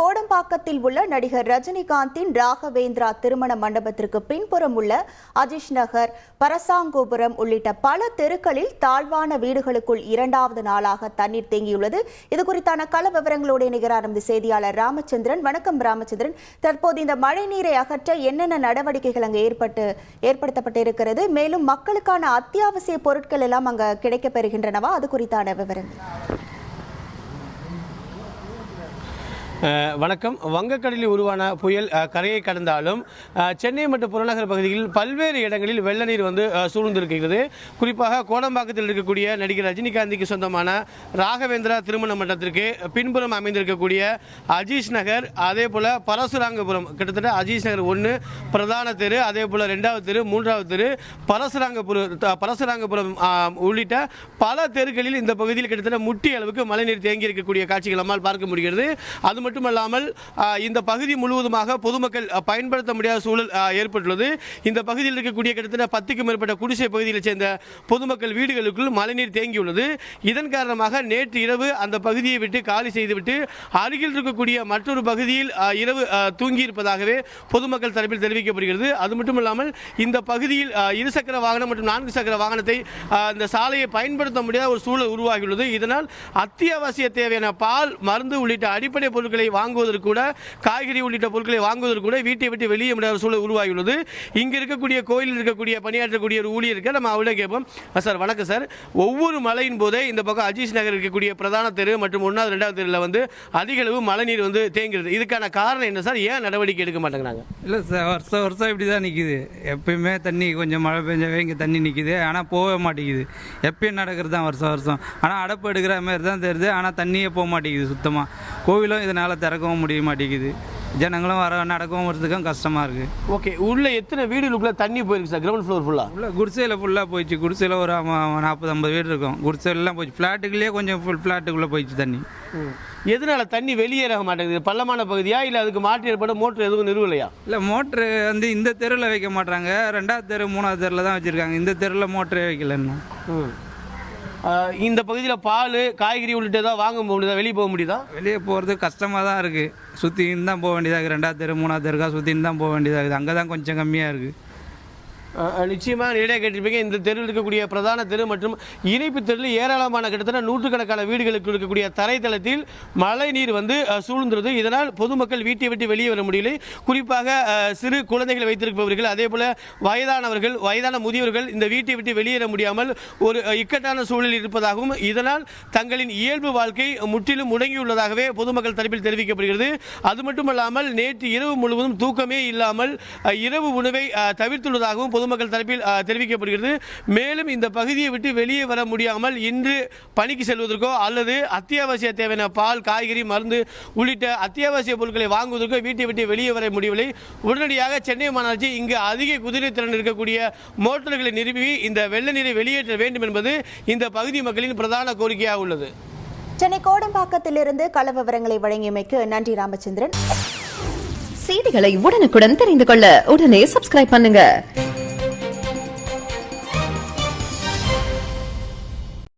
கோடம்பாக்கத்தில் உள்ள நடிகர் ரஜினிகாந்தின் ராகவேந்திரா திருமண மண்டபத்திற்கு பின்புறம் உள்ள அஜிஷ் நகர் பரசாங்கோபுரம் உள்ளிட்ட பல தெருக்களில் தாழ்வான வீடுகளுக்குள் இரண்டாவது நாளாக தண்ணீர் தேங்கியுள்ளது. இது குறித்தான கள விவரங்களோடு இணைகிறார் நமது செய்தியாளர் ராமச்சந்திரன். வணக்கம் ராமச்சந்திரன். தற்போது இந்த மழை நீரை அகற்ற என்னென்ன நடவடிக்கைகள் அங்கு ஏற்பட்டு ஏற்படுத்தப்பட்டிருக்கிறது? மேலும் மக்களுக்கான அத்தியாவசிய பொருட்கள் எல்லாம் அங்கு கிடைக்கப் பெறுகின்றனவா? அது குறித்தான விவரங்கள். வணக்கம். வங்கக்கடலில் உருவான புயல் கரையை கடந்தாலும் சென்னை மற்றும் புறநகர் பகுதியில் பல்வேறு இடங்களில் வெள்ள நீர் வந்து சூழ்ந்திருக்கிறது. குறிப்பாக கோடம்பாக்கத்தில் இருக்கக்கூடிய நடிகர் ரஜினிகாந்திக்கு சொந்தமான ராகவேந்திரா திருமண மண்டபத்திற்கு பின்புறம் அமைந்திருக்கக்கூடிய அஜீஷ் நகர் அதே போல் பரசுராங்கபுரம் கிட்டத்தட்ட அஜீஷ் நகர் ஒன்று பிரதான தெரு அதே போல் ரெண்டாவது தெரு மூன்றாவது தெரு பரசுராங்கபுரம் பரசுராங்கபுரம் உள்ளிட்ட பல தெருக்களில் இந்த பகுதியில் கிட்டத்தட்ட முட்டி அளவுக்கு மழைநீர் தேங்கி இருக்கக்கூடிய காட்சிகள் நம்மால் பார்க்க முடிகிறது. அது மட்டுமல்லாமல் இந்த பகுதி முழுவதுமாக பொதுமக்கள் பயன்படுத்த முடியாத சூழல் ஏற்பட்டுள்ளது. இந்த பகுதியில் இருக்கக்கூடிய கிட்டத்தட்ட பத்துக்கும் மேற்பட்ட குடிசை பகுதியைச் சேர்ந்த பொதுமக்கள் வீடுகளுக்குள் மழைநீர் தேங்கியுள்ளது. இதன் காரணமாக நேற்று இரவு அந்த பகுதியை விட்டு காலி செய்துவிட்டு அருகில் இருக்கக்கூடிய மற்றொரு பகுதியில் இரவு தூங்கியிருப்பதாகவே பொதுமக்கள் தரப்பில் தெரிவிக்கப்படுகிறது. அது மட்டுமல்லாமல் இந்த பகுதியில் இருசக்கர வாகனம் மற்றும் நான்கு சக்கர வாகனத்தை இந்த சாலையை பயன்படுத்த முடியாத ஒரு சூழல் உருவாகியுள்ளது. இதனால் அத்தியாவசிய தேவையான பால் மருந்து உள்ளிட்ட அடிப்படை பொருட்களை வாங்குவதற்கு கூட காய்கறி உள்ளிட்ட பொருட்களை வாங்குவதற்கு கூட வீட்டை விட்டு வெளியே முடியாத சூழல் உருவாகியுள்ளது. இங்க இருக்கக்கூடிய கோயிலில் இருக்கக்கூடிய பணியாற்றக்கூடிய ஒரு ஊழியருக்கு நம்ம அவளை கேட்போம். சார் வணக்கம் சார். ஒவ்வொரு மழையின் போதே இந்த பக்கம் அஜீஷ் நகர் இருக்கக்கூடிய பிரதான தெரு மற்றும் ஒன்றாவது ரெண்டாவது தெருவில் வந்து அதிக அளவு மழைநீர் வந்து தேங்குகிறது. இதுக்கான காரணம் என்ன சார்? ஏன் நடவடிக்கை எடுக்க மாட்டேங்கிறாங்க? இல்லை சார் வருஷம் வருஷம் இப்படி தான் நிற்கிது எப்பயுமே தண்ணி கொஞ்சம் மழை பெஞ்சாவே இங்கே தண்ணி நிற்கிது ஆனால் போக மாட்டேங்குது. எப்பயும் நடக்கிறது தான் வருஷம். வருஷம் ஆனால் அடப்பு எடுக்கிற மாதிரி தான் தெரியுது. ஆனால் தண்ணியே போக மாட்டேங்குது சுத்தமாக கோவிலும் இதனால் திறக்கவும் முடிய மாட்டேங்குது. ஜனங்களும் வர நடக்கவும் வரதுக்கும் கஷ்டமாக இருக்குது ஓகே உள்ள எத்தனை வீடுகளுக்குள்ள தண்ணி போயிருக்கு சார்? கிரவுண்ட் ஃப்ளோர் ஃபுல்லா உள்ள குடிசையில் ஃபுல்லாக போயிடுச்சு. குடிசையில் ஒரு நாற்பது ஐம்பது வீடு இருக்கும். குடிசைலாம் போயிடுச்சு. ஃப்ளாட்டுக்குள்ளேயே கொஞ்சம் ஃபுல் ஃப்ளாட்டுக்குள்ளே போயிடுச்சு தண்ணி. எதனால தண்ணி வெளியேற மாட்டேங்குது? பள்ளமான பகுதியா? இல்ல அதுக்கு மாற்று ஏற்பட மோட்டர் எதுவும் நிறுவலையா? இல்லை மோட்ரு வந்து இந்த தெருவில் வைக்க மாட்டாங்க ரெண்டாவது தெரு மூணாவது தெருவில் தான் வச்சுருக்காங்க. இந்த தெருவில் மோட்டரே வைக்கல இன்னும் ஆஹ் இந்த பகுதியில் பால் காய்கறி உள்ளிட்ட ஏதாவது வாங்க முடியுதா? வெளியே போக முடியுதா? வெளியே போகிறது கஷ்டமாக தான் இருக்குது சுற்றின்னு தான் போக வேண்டியதாக இருக்குது ரெண்டாவது தெரு மூணாவது தெருக்காக சுற்றின்னு தான் போக வேண்டியதாக இருக்குது அங்கே தான் கொஞ்சம் கம்மியாக இருக்குது நிச்சயமாக நிறைய கேட்டிருப்பீங்க. இந்த தெருவில் இருக்கக்கூடிய பிரதான தெரு மற்றும் இணைப்பு தெருவில் ஏராளமான கிட்டத்தட்ட நூற்றுக்கணக்கான வீடுகளுக்கு இருக்கக்கூடிய தரைத்தளத்தில் மழை நீர் வந்து சூழ்ந்துருது இதனால் பொதுமக்கள் வீட்டை விட்டு வெளியே வர முடியலை குறிப்பாக சிறு குழந்தைகளை வைத்திருப்பவர்கள் அதே போல வயதானவர்கள் வயதான முதியவர்கள் இந்த வீட்டை விட்டு வெளியேற முடியாமல் ஒரு இக்கட்டான சூழல் இருப்பதாகவும் இதனால் தங்களின் இயல்பு வாழ்க்கை முற்றிலும் முடங்கியுள்ளதாகவே பொதுமக்கள் தரப்பில் தெரிவிக்கப்படுகிறது. அது மட்டுமல்லாமல் நேற்று இரவு முழுவதும் தூக்கமே இல்லாமல் இரவு உணவை தவிர்த்துள்ளதாகவும் பொதுமக்கள் தரப்பில் தெரிவிக்கப்படுகிறது. மேலும் இந்த பகுதியை விட்டு வெளியே வர முடியாமல் இன்று பணிக்கு செல்வதற்கோ அல்லது அத்தியாவசிய தேவையான பால் காய்கறி மருந்து உள்ளிட்ட அத்தியாவசிய பொருட்களை வாங்குவதற்கோ வீட்டை விட்டு வெளியே வர முடியவில்லை. உடனடியாக சென்னை மாநகராட்சி இங்கு அதிக குதிரை திறன் இருக்கக்கூடிய மோட்டார்களை நிறுவி இந்த வெள்ள நீரை வெளியேற்ற வேண்டும் என்பது இந்த பகுதி மக்களின் பிரதான கோரிக்கையாக உள்ளது. சென்னை கோடம்பாக்கத்திலிருந்து கள விவரங்களை வழங்கியமைக்கு நன்றி ராமச்சந்திரன். செய்திகளை உடனுக்குடன் தெரிந்து கொள்ள உடனே சப்ஸ்கிரைப் பண்ணுங்க.